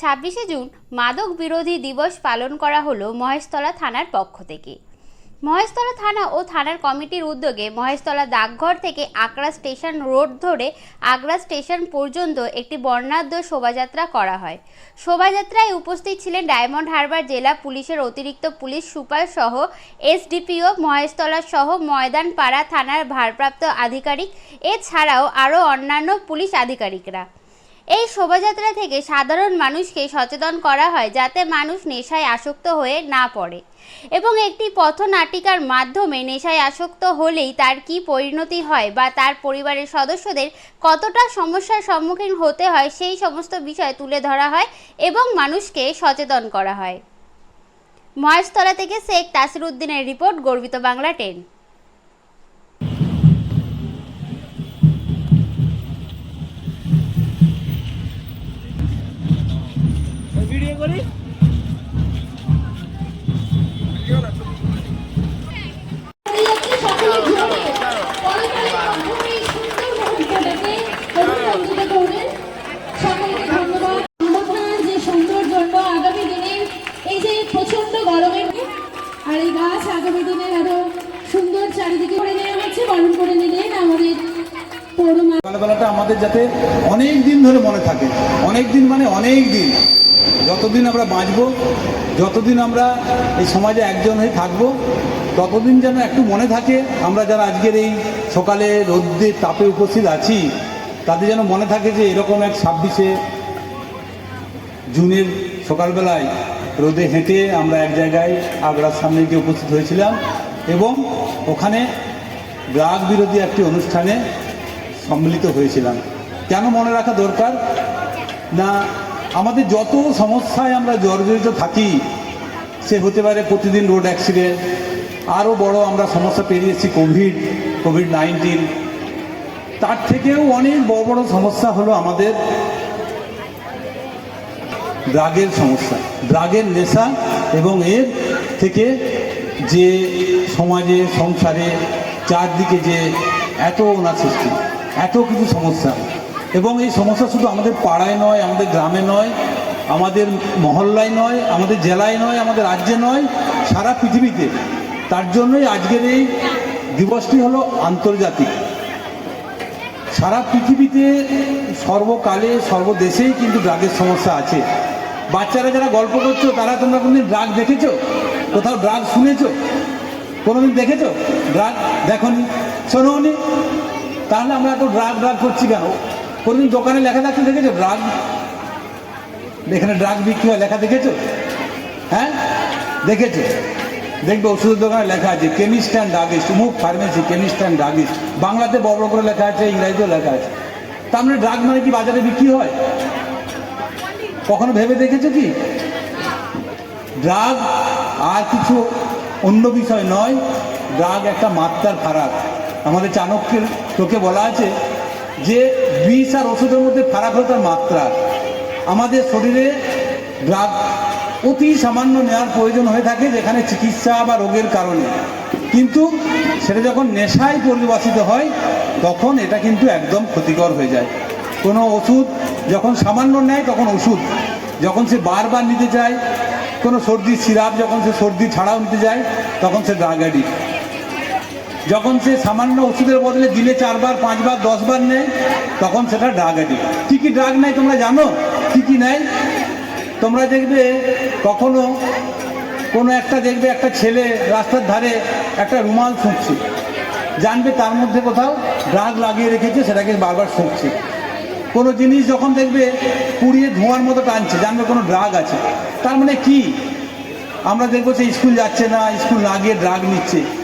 ছাব্বিশে জুন মাদক বিরোধী দিবস পালন করা হলো মহেশতলা থানার পক্ষ থেকে। মহেশতলা থানা ও থানার কমিটির উদ্যোগে মহেশতলা ডাকঘর থেকে আকরা স্টেশন রোড ধরে আগ্রা স্টেশন পর্যন্ত একটি বর্ণাঢ্য শোভাযাত্রা করা হয়। শোভাযাত্রায় উপস্থিত ছিলেন ডায়মন্ড হারবার জেলা পুলিশের অতিরিক্ত পুলিশ সুপার সহ এসডিপিও মহেশতলা সহ ময়দানপাড়া থানার ভারপ্রাপ্ত আধিকারিক। এছাড়াও আরও অন্যান্য পুলিশ আধিকারিকরা। এই শোভাযাত্রা থেকে সাধারণ মানুষকে সচেতন করা হয় যাতে মানুষ নেশায় আসক্ত হয়ে না পড়ে। এবং একটি পথনাটিকার মাধ্যমে নেশায় আসক্ত হলেই তার কি পরিণতি হয় বা তার পরিবারের সদস্যদের কতটা সমস্যার সম্মুখীন হতে হয় সেই সমস্ত বিষয় তুলে ধরা হয় এবং মানুষকে সচেতন করা হয়। মহেশতলা থেকে শেখ তাসির উদ্দিনের রিপোর্ট, গর্বিত বাংলা টেন। প্রচণ্ড গরমের আর এই গাছ আগামী দিনে আরও সুন্দর চারিদিকে করে। নেওয়া পালন করে নিলেন আমাদের সকালবেলাটা আমাদের যাতে অনেক দিন ধরে মনে থাকে। অনেক দিন মানে অনেক দিন। যতদিন আমরা বাঁচব, যতদিন আমরা এই সমাজে একজন হয়ে থাকব, ততদিন যেন একটু মনে থাকে আমরা যারা আজকের এই সকালে রোদ্রের তাপে উপস্থিত আছি, তাদের যেন মনে থাকে যে এরকম এক ছাব্বিশে জুনের সকালবেলায় রোদে হেঁটে আমরা এক জায়গায় আগ্রার সামনে গিয়ে উপস্থিত হয়েছিলাম এবং ওখানে ড্রাগ বিরোধী একটি অনুষ্ঠানে সম্মিলিত হয়েছিলাম। কেন মনে রাখা দরকার? না আমাদের যত সমস্যায় আমরা জর্জরিত থাকি, সে হতে পারে প্রতিদিন রোড অ্যাক্সিডেন্ট আরও বড় আমরা সমস্যা পেরিয়েছি কোভিড কোভিড নাইন্টিন তার থেকেও অনেক বড় বড় সমস্যা হলো আমাদের ড্রাগের সমস্যা ড্রাগের নেশা এবং এর থেকে যে সমাজে, সংসারে চারদিকে যে এত ওনার সৃষ্টি, এত কিছু সমস্যা। এবং এই সমস্যা শুধু আমাদের পাড়ায় নয়, আমাদের গ্রামে নয়, আমাদের মহল্লায় নয়, আমাদের জেলায় নয়, আমাদের রাজ্যে নয়, সারা পৃথিবীতে। তার জন্যই আজকের এই দিবসটি হলো আন্তর্জাতিক। সারা পৃথিবীতে সর্বকালে, সর্বদেশেই কিন্তু ড্রাগের সমস্যা আছে। বাচ্চারা যারা গল্প করছ, তারা তোমরা কোনোদিন ড্রাগ দেখেছ? কোথাও ড্রাগ শুনেছো? কোনোদিন দেখেছ? ড্রাগ? দেখনি? শোনোনি? তাহলে আমরা এত ড্রাগ ড্রাগ করছি কেন? কোনোদিন দোকানে লেখা থাকতে দেখেছ? ড্রাগ এখানে ড্রাগ বিক্রি হয়, লেখা দেখেছ? হ্যাঁ? দেখেছ? দেখবে ওষুধের দোকানে লেখা আছে কেমিস্ট অ্যান্ড ড্রাগিস্ট মুখ ফার্মেসি কেমিস্ট অ্যান্ড ড্রাগিস্ট বাংলাতে বড় বড় করে লেখা আছে, ইংরাজিতেও লেখা আছে। তার মানে ড্রাগ মানে কি বাজারে বিক্রি হয়? কখনো ভেবে দেখেছ কি? ড্রাগ আর কিছু অন্য বিষয় নয় ড্রাগ একটা মাত্রার ফারাক। আমাদের চাণক্যের তোকে বলা আছে যে বিষ আর ওষুধের মধ্যে ফারাক হলো তার মাত্রা আমাদের শরীরে ড্রাগ অতি সামান্য নেওয়ার প্রয়োজন হয়ে থাকে যেখানে চিকিৎসা বা রোগের কারণে। কিন্তু সেটা যখন নেশায় পরিবাসিত হয়, তখন এটা কিন্তু একদম ক্ষতিকর হয়ে যায়। কোনো ওষুধ যখন সামান্য নেয়, তখন ওষুধ যখন সে বারবার নিতে চায়, কোনো সর্দির সিরাপ যখন সে সর্দি ছাড়াও নিতে যায় তখন সে ড্রাগ অ্যাডিক্ট যখন সে সামান্য ওষুধের বদলে দিলে চারবার, পাঁচবার, দশবার নেয়, তখন সেটা ড্রাগ অ্যাডিক্ট কী কী ড্রাগ নেয় তোমরা জানো? কী কী নেয়? তোমরা দেখবে কখনো কোনো একটা দেখবে একটা ছেলে রাস্তার ধারে একটা রুমাল ফুঁকছে জানবে তার মধ্যে কোথাও ড্রাগ লাগিয়ে রেখেছে, সেটাকে বারবার ফুঁকছে কোনো জিনিস যখন দেখবে পুড়িয়ে ধোঁয়ার মতো টানছে, জানবে কোনো ড্রাগ আছে। তার মানে কি? আমরা দেখব সে স্কুল যাচ্ছে না, স্কুল না গিয়ে ড্রাগ নিচ্ছে।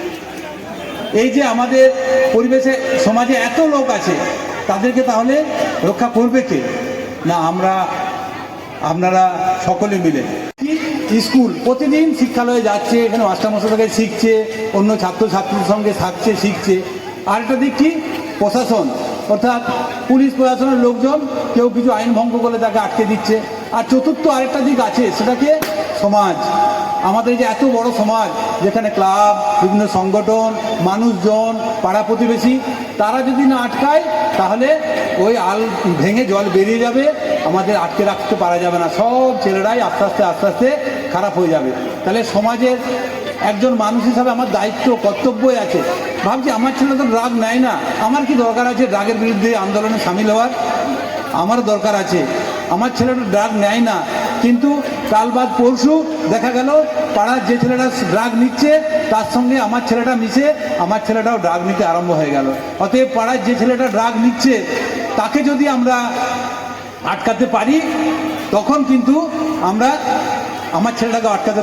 এই যে আমাদের পরিবেশে, সমাজে এত লোক আছে, তাদেরকে তাহলে রক্ষা করবে কে? না, আমরা, আপনারা সকলে মিলে? স্কুল, প্রতিদিন শিক্ষালয়ে যাচ্ছে, এখানে মাস্টারমশাই থেকে শিখছে, অন্য ছাত্রছাত্রীর সঙ্গে থাকছে, শিখছে। আর একটা দিক কি? প্রশাসন, অর্থাৎ পুলিশ প্রশাসনের লোকজন কেউ কিছু আইন ভঙ্গ করলে তাকে আটকে দিচ্ছে। আর চতুর্থ আরেকটা দিক আছে, সেটাকে সমাজ। আমাদের যে এত বড় সমাজ, যেখানে ক্লাব বিভিন্ন সংগঠন, মানুষজন, পাড়া প্রতিবেশী, তারা যদি না আটকায়, তাহলে ওই আল ভেঙে জল বেরিয়ে যাবে, আমাদের আটকে রাখতে পারা যাবে না। সব ছেলেরাই আস্তে আস্তে আস্তে আস্তে খারাপ হয়ে যাবে। তাহলে সমাজের একজন মানুষ হিসাবে আমার দায়িত্ব কর্তব্যই আছে। ভাবছি আমার ছেলে তো ড্রাগ নেয় না। আমার কি দরকার আছে ড্রাগের বিরুদ্ধে আন্দোলনে সামিল হওয়ার? আমারও দরকার আছে। আমার ছেলেটা ড্রাগ নেয় না। কিন্তু কাল বাদ পরশু দেখা গেল, পাড়ার যে ছেলেটা ড্রাগ নিচ্ছে, তার সঙ্গে আমার ছেলেটা মিশে আমার ছেলেটাও ড্রাগ নিতে আরম্ভ হয়ে গেল। অতএব পাড়ার যে ছেলেটা ড্রাগ নিচ্ছে, তাকে যদি আমরা আটকাতে পারি, তখন কিন্তু আমরা আমার ছেলেটাকে আটকাতে